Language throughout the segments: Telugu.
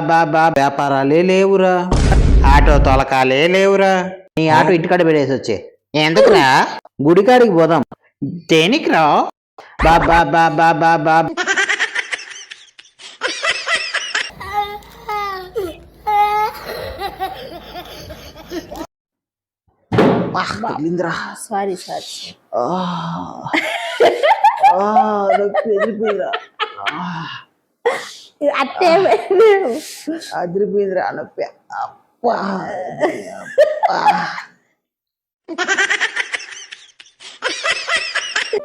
బాబా వ్యాపారాలే లేవురా. ఆటో తొలకాలే లేవురా. నీ ఆటో ఇంటికాడ పెడేసి వచ్చే. ఎందుకురా? గుడికాడికి పోదాం. దేనికిరా? బాబా బాబా బాబా. తగిలిందిరా సారీ సారీ ఆ. ఆ, నొప్పి ఎదిరిపోయిందిరా. ఆ, అట్టే అదిరిపోయిందిరా నొప్పి. అబ్బా.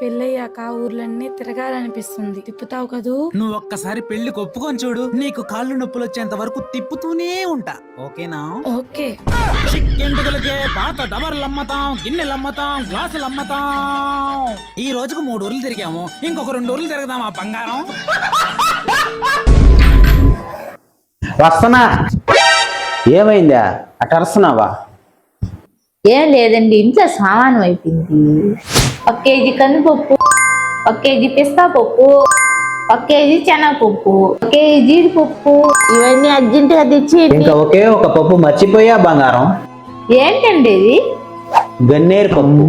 పెళ్ళయ్యాక ఊర్లన్నీ తిరగాలనిపిస్తుంది. తిప్పుతావు కదూ? నువ్వు ఒక్కసారి పెళ్ళికి ఒప్పుకొని చూడు. నీకు కాళ్ళు నొప్పులు వచ్చేంత వరకు తిప్పుతూనే ఉంటా. ఓకేనా? ఓకే. చిక్కెంటుకలకే పాత డబర్లు అమ్మతాం గిన్నెలు అమ్మతాం గ్లాసులు అమ్మతాం ఈ రోజుకు మూడు ఊర్లు తిరిగాము. ఇంకొక రెండు ఊర్లు తిరగదాం ఆ బంగారం? వస్తున్నా ఏమైందా? అటు అరుస్తున్నావా ఏం లేదండి ఇంట్లో సామానం అయిపోయింది. ఒక కేజీ కందిపప్పు ఒక కేజీ పిస్తా పప్పు ఒక కేజీ శనగపప్పు ఒక కేజీ జీడిపప్పు. ఇవన్నీ అర్జెంట్గా తెచ్చి ఇంకా ఒకే ఒక పప్పు మర్చిపోయా బంగారం? ఏంటండి ఇది? గన్నేరు పప్పు.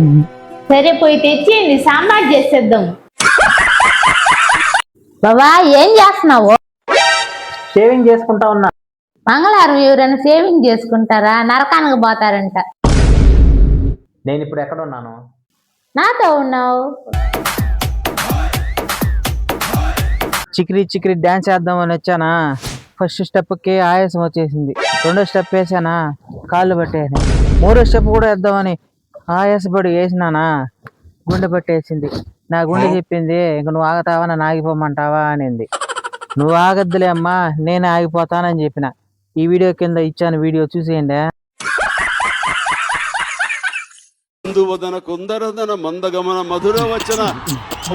సరే పోయి తెచ్చేయండి సాంబార్ చేసేద్దాం. బాబా ఏం చేస్తున్నావు? షేవింగ్ చేసుకుంటా ఉన్నా. మంగళవారం ఎవరైనా సేవింగ్ చేసుకుంటారా? నరకానికి పోతారంట. నేను ఇప్పుడు ఎక్కడ ఉన్నాను? నాతో ఉన్నావు. చిక్రీ చిక్రీ డ్యాన్స్ వేద్దామని వచ్చానా? ఫస్ట్ స్టెప్కి ఆయాసం వచ్చేసింది. రెండో స్టెప్ వేసానా? కాళ్ళు పట్టేసి మూడో స్టెప్ కూడా వేద్దామని ఆయాసపడి వేసినానా? గుండె పట్టేసింది. నా గుండె చెప్పింది ఇంక నువ్వు ఆగుతావా? నన్ను ఆగిపోమంటావా? అనింది. నువ్వు ఆగద్దులే అమ్మా నేనే ఆగిపోతానని చెప్పిన. ఈ వీడియో కింద ఇచ్చాను వీడియో చూసేయండి. కుందువదన కుందరదన మందగమన మధుర వచన.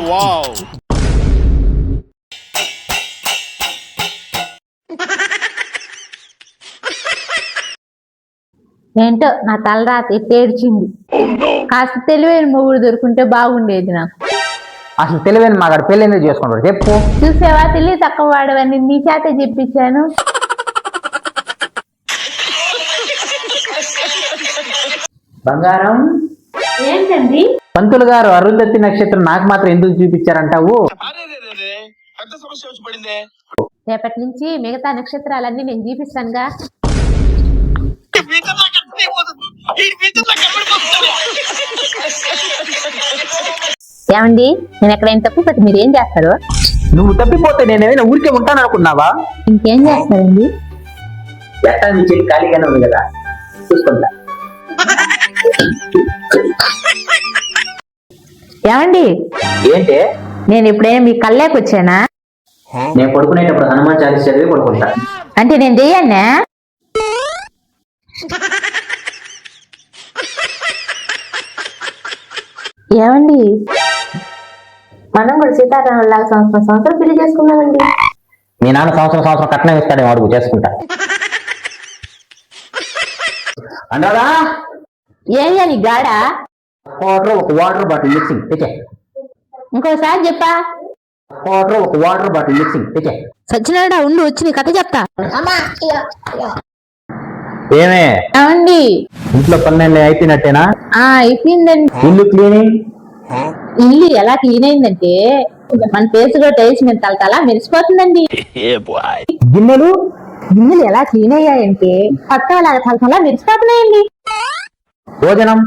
వావ్. ఏంటో నా తలరాత ఎట్టేడ్చింది కాస్త తెలివైన మొగుడు దొరుకుంటే బాగుండేది నాకు. అసలు తెలివైన మాగాడు పెళ్ళి ఎందుకు చేసుకుంటాడు? చెప్పు. చూసావా తెలివి తక్కువ వాడవని? నీ చేత చెప్పించాను బంగారం. ఏంటండి పంతులు గారు అరుంధతి నక్షత్రం నాకు మాత్రం ఎందుకు చూపించారంటావు? రేపటి నుంచి మిగతా నక్షత్రాలన్నీ నేను చూపిస్తానుగా. ఏమండి? నేను ఎక్కడైనా తప్పు పెట్టి మీరు ఏం చేస్తారు? నువ్వు తప్పిపోతే నేను ఏమైనా ఊరికే ఉంటాను అనుకున్నావా ఇంకేం చేస్తారండి? ఎట్టా నీ చెల్లి ఖాళీగానే ఉంది కదా? చూసుకుంటా. ఏమండి? ఏంటి? నేను ఎప్పుడైనా మీ కళ్ళేకి వచ్చానా? నేను పడుకునేటప్పుడు హనుమాన్ చాలీస్ చదివి పడుకుంటా. అంటే నేను చెయ్యన్నా? ఏమండి? మనం కూడా సీతారామం లాగా సంవత్సరం సంవత్సరం పెళ్ళి చేసుకున్నామండి మీ నాన్న సంవత్సరం సంవత్సరం కట్నం ఇస్తాడేమో అడుగు చేసుకుంటా. అంటారా ఏయ్యా నీ గాడ? వాటర్ ఒక వాటర్ బాటిల్ మిక్సింగ్ తెచ్చే ఇంకోసారి చెప్పా. వాటర్ ఒక వాటర్ బాటిల్ మిక్సింగ్ తెచ్చే సచ్చినాడా ఉండు వచ్చి నీ కథ చెప్తా. ఏమే? ఏమండి? ఇంట్లో పన్నెండు అయిపోయినట్టేనా? ఆ అయిపోయిందండి. ఇల్లు క్లీనింగ్? ఇల్లు ఎలా క్లీన్ అయిందంటే మన ఫేస్లో టైల్స్ మీద తలతల మెరిసిపోతుందండి. గిన్నెలు? గిన్నెలు ఎలా క్లీన్ అయ్యాయంటే కొత్త లాగా తలతల మెరిసిపోతున్నాయండి. భోజనం?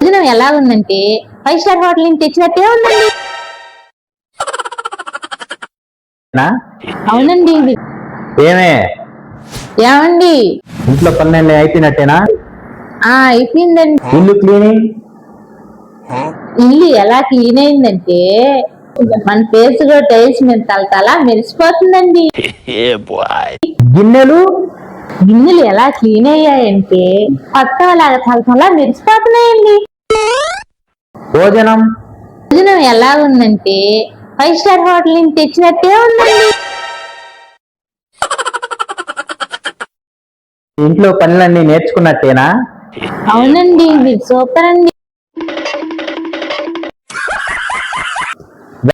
భోజనం ఎలా ఉందంటే ఫైవ్ స్టార్ హోటల్ నుంచి తెచ్చినట్టే ఉందండి. నా? అవునండి. ఇది ఏమే? ఏమండి? ఇంట్లో పన్నెండు అయిపోయినట్టేనా? ఆ అయిపోయిందండి. ఇల్లు క్లీనింగ్ ఇల్లు ఎలా క్లీన్ అయిందంటే మన ఫేస్లో టైల్స్ మీద తలతల మెరిసిపోతుందండి. గిన్నెలు? గిన్నెలు ఎలా క్లీన్ అయ్యాయంటే కొత్త లాగా తలతల మెరిసిపోతున్నాయండి. భోజనం? భోజనం ఎలా ఉందంటే ఫైవ్ స్టార్ హోటల్ నుంచి తెచ్చినట్టే ఉందండి. ఇంట్లో పనులన్నీ నేర్చుకున్నట్టేనా? అవునండి ఇది సూపర్ అండి.